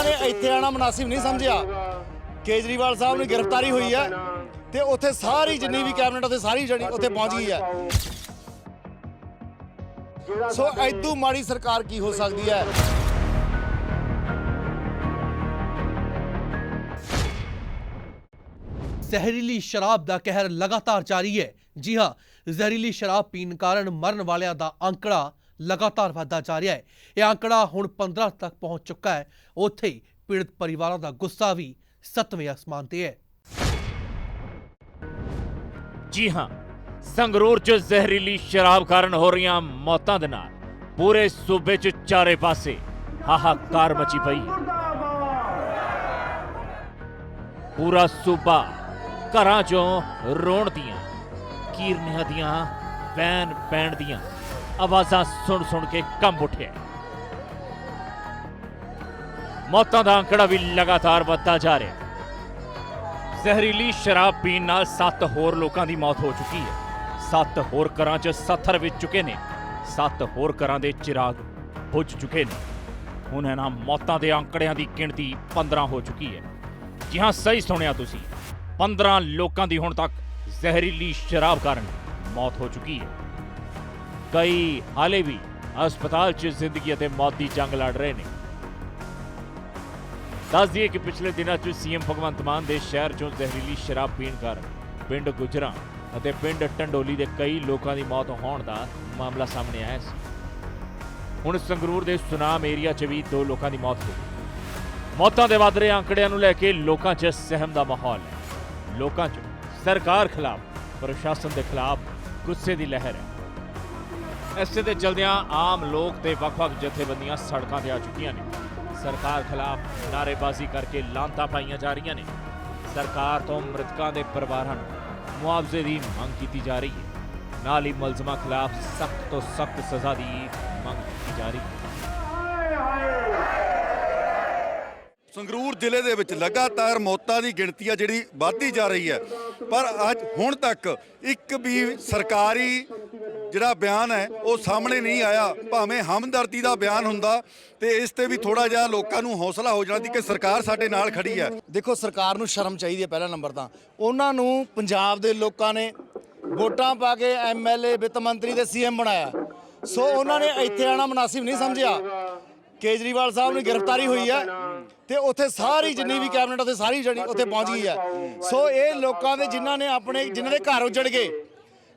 ਉਹਨਾਂ ਨੇ ਇੱਥੇ ਆਣਾ ਮناسب ਨਹੀਂ ਸਮਝਿਆ। ਕੇਜਰੀਵਾਲ ਸਾਹਿਬ ਨੂੰ ਗ੍ਰਿਫਤਾਰੀ ਹੋਈ ਹੈ ਤੇ ਉੱਥੇ ਸਾਰੀ ਜਿੰਨੀ ਵੀ ਕੈਬਨਿਟ ਉੱਥੇ ਸਾਰੀ ਜਣੀ ਉੱਥੇ ਪਹੁੰਚ ਗਈ ਹੈ। ਸੋ ਐਦੂ ਮਾੜੀ ਸਰਕਾਰ ਕੀ ਹੋ ਸਕਦੀ ਹੈ? ਜ਼ਹਿਰੀਲੀ ਸ਼ਰਾਬ ਦਾ ਕਹਿਰ ਲਗਾਤਾਰ ਜਾਰੀ ਹੈ। ਜੀ ਹਾਂ, ਜ਼ਹਿਰੀਲੀ ਸ਼ਰਾਬ ਪੀਣ ਕਾਰਨ ਮਰਨ ਵਾਲਿਆਂ ਦਾ ਅੰਕੜਾ ਲਗਾਤਾਰ ਵਧਦਾ ਜਾ ਰਿਹਾ ਹੈ। ਇਹ ਅੰਕੜਾ ਹੁਣ 15 ਤੱਕ ਪਹੁੰਚ ਚੁੱਕਾ ਹੈ। ਉੱਥੇ ਹੀ ਪੀੜਤ ਪਰਿਵਾਰਾਂ ਦਾ ਗੁੱਸਾ ਵੀ ਸੱਤਵੇਂ ਅਸਮਾਨ ਤੇ ਹੈ। ਜੀ ਹਾਂ, ਸੰਗਰੂਰ 'ਚ ਜ਼ਹਿਰੀਲੀ ਸ਼ਰਾਬ ਕਾਰਨ ਹੋ ਰਹੀਆਂ ਮੌਤਾਂ ਦੇ ਨਾਲ ਪੂਰੇ ਸੂਬੇ 'ਚ ਚਾਰੇ ਪਾਸੇ ਹਾਹਾਕਾਰ ਮਚੀ ਪਈ ਪੂਰਾ ਸੂਬਾ ਘਰਾਂ 'ਚੋਂ ਰੋਣ ਦੀਆਂ, ਕੀਰਨੀਆਂ ਦੀਆਂ ਬੈਨ ਬੈਣ ਦੀਆਂ। ਆਵਾਜ਼ਾਂ ਸੁਣ ਸੁਣ ਕੇ ਕੰਬ ਉੱਠਿਆ। ਮੌਤਾਂ ਦਾ ਅੰਕੜਾ ਵੀ ਲਗਾਤਾਰ ਵੱਧਦਾ ਜਾ ਰਿਹਾ। ਜ਼ਹਿਰੀਲੀ ਸ਼ਰਾਬ ਪੀਣ ਨਾਲ 7 ਹੋਰ ਲੋਕਾਂ ਦੀ ਮੌਤ ਹੋ ਚੁੱਕੀ ਹੈ। 7 ਹੋਰ ਘਰਾਂ 'ਚ ਸੱਥਰ ਵਿੱਚ ਚੁੱਕੇ ਨੇ। 7 ਹੋਰ ਘਰਾਂ ਦੇ ਚਿਰਾਗ ਬੁਝ ਚੁੱਕੇ ਨੇ। ਹੁਣ ਇਹਨਾਂ ਮੌਤਾਂ ਦੇ ਅੰਕੜਿਆਂ ਦੀ ਗਿਣਤੀ 15 ਹੋ ਚੁੱਕੀ ਹੈ। ਜੀ ਹਾਂ, ਸਹੀ ਸੁਣਿਆ ਤੁਸੀਂ। 15 ਲੋਕਾਂ ਦੀ ਹੁਣ ਤੱਕ ਜ਼ਹਿਰੀਲੀ ਸ਼ਰਾਬ ਕਾਰਨ ਮੌਤ ਹੋ ਚੁੱਕੀ ਹੈ। ਕਈ ਹਾਲੇ ਵੀ ਹਸਪਤਾਲ 'ਚ ਜ਼ਿੰਦਗੀ ਅਤੇ ਮੌਤ ਦੀ ਜੰਗ ਲੜ ਰਹੇ ਨੇ। ਦੱਸ ਦਈਏ ਕਿ ਪਿਛਲੇ ਦਿਨਾਂ 'ਚ ਸੀਐਮ ਭਗਵੰਤ ਮਾਨ ਦੇ ਸ਼ਹਿਰ 'ਚੋਂ ਜ਼ਹਿਰੀਲੀ ਸ਼ਰਾਬ ਪੀਣ ਕਾਰਨ ਪਿੰਡ ਗੁਜਰਾਂ ਅਤੇ ਪਿੰਡ ਟੰਡੋਲੀ ਦੇ ਕਈ ਲੋਕਾਂ ਦੀ ਮੌਤ ਹੋਣ ਦਾ ਮਾਮਲਾ ਸਾਹਮਣੇ ਆਇਆ ਸੀ। ਹੁਣ ਸੰਗਰੂਰ ਦੇ ਸੁਨਾਮ ਏਰੀਆ 'ਚ ਵੀ ਦੋ ਲੋਕਾਂ ਦੀ ਮੌਤ ਹੋ ਗਈ। ਮੌਤਾਂ ਦੇ ਵੱਧ ਰਹੇ ਅੰਕੜਿਆਂ ਨੂੰ ਲੈ ਕੇ ਲੋਕਾਂ 'ਚ ਸਹਿਮ ਦਾ ਮਾਹੌਲ ਹੈ। ਲੋਕਾਂ 'ਚ ਸਰਕਾਰ ਖਿਲਾਫ, ਪ੍ਰਸ਼ਾਸਨ ਦੇ ਖਿਲਾਫ ਗੁੱਸੇ ਦੀ ਲਹਿਰ ਹੈ। ਇਸੇ ਦੇ ਚਲਦਿਆਂ ਆਮ ਲੋਕ ਤੇ ਵੱਖ-ਵੱਖ ਜਥੇਬੰਦੀਆਂ ਸੜਕਾਂ ਤੇ ਆ ਚੁੱਕੀਆਂ ਨੇ। ਸਰਕਾਰ ਖਿਲਾਫ ਨਾਅਰੇਬਾਜ਼ੀ ਕਰਕੇ ਲਾਂਤਾਂ ਪਾਈਆਂ ਜਾ ਰਹੀਆਂ ਨੇ। ਸਰਕਾਰ ਤੋਂ ਮ੍ਰਿਤਕਾਂ ਦੇ ਪਰਿਵਾਰਾਂ ਨੂੰ ਮੁਆਵਜ਼ੇ ਦੀ ਮੰਗ ਕੀਤੀ ਜਾ ਰਹੀ ਹੈ। ਨਾਲ ਹੀ ਮੁਲਜ਼ਮਾਂ ਖਿਲਾਫ ਸਖਤ ਤੋਂ ਸਖਤ ਸਜ਼ਾ ਦੀ ਮੰਗ ਕੀਤੀ ਜਾ ਰਹੀ ਹੈ। ਸੰਗਰੂਰ ਜ਼ਿਲ੍ਹੇ ਦੇ ਵਿੱਚ ਲਗਾਤਾਰ ਮੌਤਾਂ ਦੀ ਗਿਣਤੀ ਆ ਜਿਹੜੀ ਵੱਧਦੀ ਜਾ ਰਹੀ ਹੈ। ਪਰ ਅੱਜ ਹੁਣ ਤੱਕ ਇੱਕ ਵੀ ਸਰਕਾਰੀ ਜਿਹੜਾ ਬਿਆਨ ਹੈ, ਉਹ ਸਾਹਮਣੇ ਨਹੀਂ ਆਇਆ। ਭਾਵੇਂ ਹਮਦਰਦੀ ਦਾ ਬਿਆਨ ਹੁੰਦਾ ਤੇ ਇਸ ਤੇ ਵੀ ਥੋੜਾ ਜਿਹਾ ਲੋਕਾਂ ਨੂੰ ਹੌਸਲਾ ਹੋ ਜਾਣਾ ਦੀ ਕਿ ਸਰਕਾਰ ਸਾਡੇ ਨਾਲ ਖੜੀ ਹੈ। ਦੇਖੋ, ਸਰਕਾਰ ਨੂੰ ਸ਼ਰਮ ਚਾਹੀਦੀ ਹੈ ਪਹਿਲਾ ਨੰਬਰ ਤਾਂ। ਉਹਨਾਂ ਨੂੰ ਪੰਜਾਬ ਦੇ ਲੋਕਾਂ ਨੇ ਵੋਟਾਂ ਪਾ ਕੇ ਐਮਐਲਏ ਵਿੱਤ ਮੰਤਰੀ ਤੇ ਸੀਐਮ ਬਣਾਇਆ। ਸੋ ਉਹਨਾਂ ਨੇ ਇੱਥੇ ਆਣਾ ਮناسب ਨਹੀਂ ਸਮਝਿਆ। ਕੇਜਰੀਵਾਲ ਸਾਹਿਬ ਨੂੰ ਗ੍ਰਿਫਤਾਰੀ ਹੋਈ ਹੈ ਤੇ ਉੱਥੇ ਸਾਰੀ ਜਿੰਨੀ ਵੀ ਕੈਬਨਿਟ ਉੱਥੇ ਸਾਰੀ ਜਣੀ ਉੱਥੇ ਪਹੁੰਚ ਗਈ ਹੈ। ਸੋ ਇਹ ਲੋਕਾਂ ਦੇ ਜਿਨ੍ਹਾਂ ਨੇ ਆਪਣੇ, ਜਿਨ੍ਹਾਂ ਦੇ ਘਰ ਉੱਜੜ ਗਏ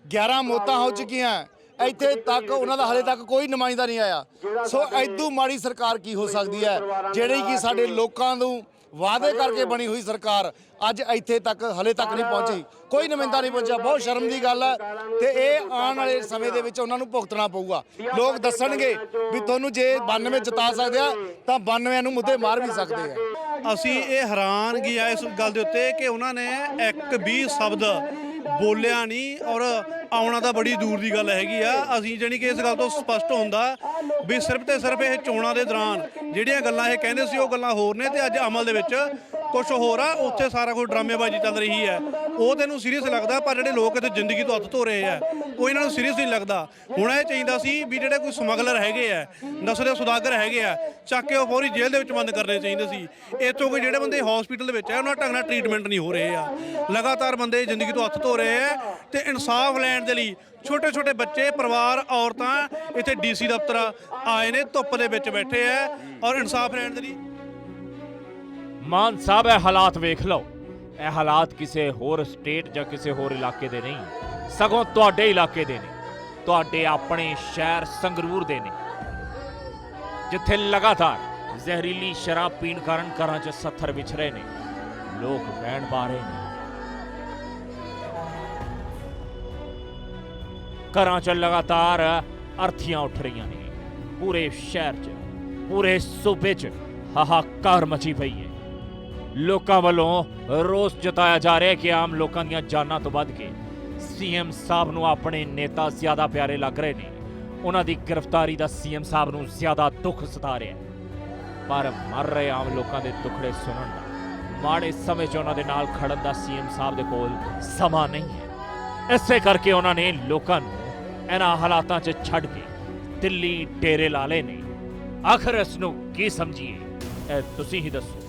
11 ਮੌਤਾਂ ਹੋ ਚੁੱਕੀਆਂ। ਇੱਥੇ ਤੱਕ, ਉਹਨਾਂ ਦਾ ਹਲੇ ਤੱਕ ਕੋਈ ਨੁਮਾਇੰਦਾ ਨਹੀਂ ਆਇਆ। ਸੋ ਐਦੂ ਮਾੜੀ ਸਰਕਾਰ ਕੀ ਹੋ ਸਕਦੀ ਹੈ? ਜਿਹੜੀ ਕਿ ਸਾਡੇ ਲੋਕਾਂ ਨੂੰ ਵਾਅਦੇ ਕਰਕੇ ਬਣੀ ਹੋਈ ਸਰਕਾਰ ਅੱਜ ਇੱਥੇ ਤੱਕ ਹਲੇ ਤੱਕ ਨਹੀਂ ਪਹੁੰਚੀ। ਕੋਈ ਨੁਮਾਇੰਦਾ ਨਹੀਂ ਪਹੁੰਚਿਆ। ਬਹੁਤ ਸ਼ਰਮ ਦੀ ਗੱਲ ਹੈ। ਤੇ ਇਹ ਆਉਣ ਵਾਲੇ ਸਮੇਂ ਦੇ ਵਿੱਚ ਉਹਨਾਂ ਨੂੰ ਭੁਗਤਣਾ ਪਊਗਾ। ਲੋਕ ਦੱਸਣਗੇ ਵੀ ਤੁਹਾਨੂੰ ਜੇ 92 ਜਿਤਾ ਸਕਦੇ ਆ, ਤਾਂ 92 ਨੂੰ ਮੁੱਦੇ ਮਾਰ ਵੀ ਸਕਦੇ ਆ। ਅਸੀਂ ਇਹ ਹੈਰਾਨਗੀ ਆ ਇਸ ਗੱਲ ਦੇ ਉੱਤੇ ਕਿ ਉਹਨਾਂ ਨੇ ਇੱਕ ਵੀ ਸ਼ਬਦ ਬੋਲਿਆ ਨਹੀਂ ਔਰ ਆਉਣਾ ਤਾਂ ਬੜੀ ਦੂਰ ਦੀ ਗੱਲ ਹੈਗੀ ਆ। ਅਸੀਂ ਜਾਣੀ ਕਿ ਇਸ ਗੱਲ ਤੋਂ ਸਪਸ਼ਟ ਹੁੰਦਾ ਵੀ ਸਿਰਫ ਤੇ ਸਿਰਫ ਇਹ ਚੋਣਾਂ ਦੇ ਦੌਰਾਨ ਜਿਹੜੀਆਂ ਗੱਲਾਂ ਇਹ ਕਹਿੰਦੇ ਸੀ ਉਹ ਗੱਲਾਂ ਹੋਰ ਨੇ ਤੇ ਅੱਜ ਅਮਲ ਦੇ ਵਿੱਚ ਕੁਝ ਹੋਰ ਆ, ਉੱਥੇ ਸਾਰਾ ਕੁਝ ਡਰਾਮੇਬਾਜ਼ੀ ਚੱਲ ਰਹੀ ਹੈ। ਉਹ ਤੈਨੂੰ ਸੀਰੀਅਸ ਲੱਗਦਾ, ਪਰ ਜਿਹੜੇ ਲੋਕ ਇੱਥੇ ਜ਼ਿੰਦਗੀ ਤੋਂ ਹੱਥ ਧੋ ਰਹੇ ਆ ਉਹ ਇਹਨਾਂ ਨੂੰ ਸੀਰੀਅਸ ਨਹੀਂ ਲੱਗਦਾ। ਹੁਣ ਇਹ ਚਾਹੀਦਾ ਸੀ ਵੀ ਜਿਹੜੇ ਕੋਈ ਸਮਗਲਰ ਹੈਗੇ ਆ, ਨਸ਼ੇ ਦੇ ਸੁਦਾਗਰ ਹੈਗੇ ਆ, ਚੱਕ ਕੇ ਉਹ ਫੌਰੀ ਜੇਲ੍ਹ ਦੇ ਵਿੱਚ ਬੰਦ ਕਰਨੇ ਚਾਹੀਦੇ ਸੀ। ਇੱਥੋਂ ਕੋਈ ਜਿਹੜੇ ਬੰਦੇ ਹਸਪੀਟਲ ਦੇ ਵਿੱਚ ਆ, ਉਹਨਾਂ ਢੰਗ ਨਾਲ ਟ੍ਰੀਟਮੈਂਟ ਨਹੀਂ ਹੋ ਰਹੇ ਆ। ਲਗਾਤਾਰ ਬੰਦੇ ਜ਼ਿੰਦਗੀ ਤੋਂ ਹੱਥ ਧੋ ਰਹੇ ਆ ਤੇ ਇਨਸਾਫ ਲੈਣ ਦੇ ਲਈ ਛੋਟੇ ਛੋਟੇ ਬੱਚੇ, ਪਰਿਵਾਰ, ਔਰਤਾਂ ਇੱਥੇ ਡੀਸੀ ਦਫ਼ਤਰ ਆਏ ਨੇ, ਧੁੱਪ ਦੇ ਵਿੱਚ ਬੈਠੇ ਆ ਔਰ ਇਨਸਾਫ ਲੈਣ ਦੇ ਲਈ ਮਾਨ ਸਾਹਿਬ ਇਹ ਹਾਲਾਤ ਵੇਖ ਲਓ ਇਹ ਹਾਲਾਤ ਕਿਸੇ ਹੋਰ ਸਟੇਟ ਜਾਂ ਕਿਸੇ ਹੋਰ ਇਲਾਕੇ ਦੇ ਨਹੀਂ ਸਗੋਂ ਤੁਹਾਡੇ ਇਲਾਕੇ ਦੇ ਨੇ ਤੁਹਾਡੇ ਆਪਣੇ ਸ਼ਹਿਰ ਸੰਗਰੂਰ ਦੇ ਨੇ ਜਿੱਥੇ ਲਗਾਤਾਰ ਜ਼ਹਿਰੀਲੀ ਸ਼ਰਾਬ ਪੀਣ ਕਾਰਨ ਘਰਾਂ 'ਚ ਸੱਥਰ ਵਿਛ ਰਹੇ ਨੇ ਲੋਕ ਵਹਿਣ ਪਾ ਰਹੇ ਨੇ ਘਰਾਂ 'ਚ ਲਗਾਤਾਰ ਅਰਥੀਆਂ ਉੱਠ ਰਹੀਆਂ ਨੇ ਪੂਰੇ ਸ਼ਹਿਰ 'ਚ ਪੂਰੇ ਸੂਬੇ 'ਚ ਹਾਹਾਕਾਰ ਮਚੀ ਪਈ ਹੈ ਲੋਕਾਂ ਵੱਲੋਂ ਰੋਸ ਜਤਾਇਆ ਜਾ ਰਿਹਾ ਹੈ ਕਿ ਆਮ ਲੋਕਾਂ ਦੀਆਂ ਜਾਨਾਂ ਤੋਂ ਵੱਧ ਕੇ ਸੀਐਮ ਸਾਹਿਬ ਨੂੰ ਆਪਣੇ ਨੇਤਾ ਜ਼ਿਆਦਾ ਪਿਆਰੇ ਲੱਗ ਰਹੇ ਨੇ। ਉਹਨਾਂ ਦੀ ਗ੍ਰਿਫਤਾਰੀ ਦਾ ਸੀਐਮ ਸਾਹਿਬ ਨੂੰ ਜ਼ਿਆਦਾ ਦੁੱਖ ਸਤਾ ਰਿਹਾ ਪਰ ਮਰ ਰਹੇ ਆਮ ਲੋਕਾਂ ਦੇ ਦੁੱਖੜੇ ਸੁਣਨ ਦਾ, ਮਾੜੇ ਸਮੇਂ 'ਚ ਉਹਨਾਂ ਦੇ ਨਾਲ ਖੜਨ ਦਾ ਸੀਐਮ ਸਾਹਿਬ ਦੇ ਕੋਲ ਸਮਾਂ ਨਹੀਂ ਹੈ। ਇਸੇ ਕਰਕੇ ਉਹਨਾਂ ਨੇ ਲੋਕਾਂ ਨੂੰ ਇਹਨਾਂ ਹਾਲਾਤਾਂ 'ਚ ਛੱਡ ਕੇ ਦਿੱਲੀ ਡੇਰੇ ਲਾ ਲਏ ਨੇ। ਆਖਰ ਇਸ ਨੂੰ ਕੀ ਸਮਝੀਏ? ਇਹ ਤੁਸੀਂ ਹੀ ਦੱਸੋ।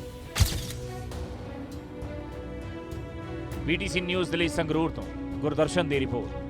BTC ਨਿਊਜ਼ ਦੇ ਲਈ ਸੰਗਰੂਰ ਤੋਂ ਗੁਰਦਰਸ਼ਨ ਦੀ ਰਿਪੋਰਟ।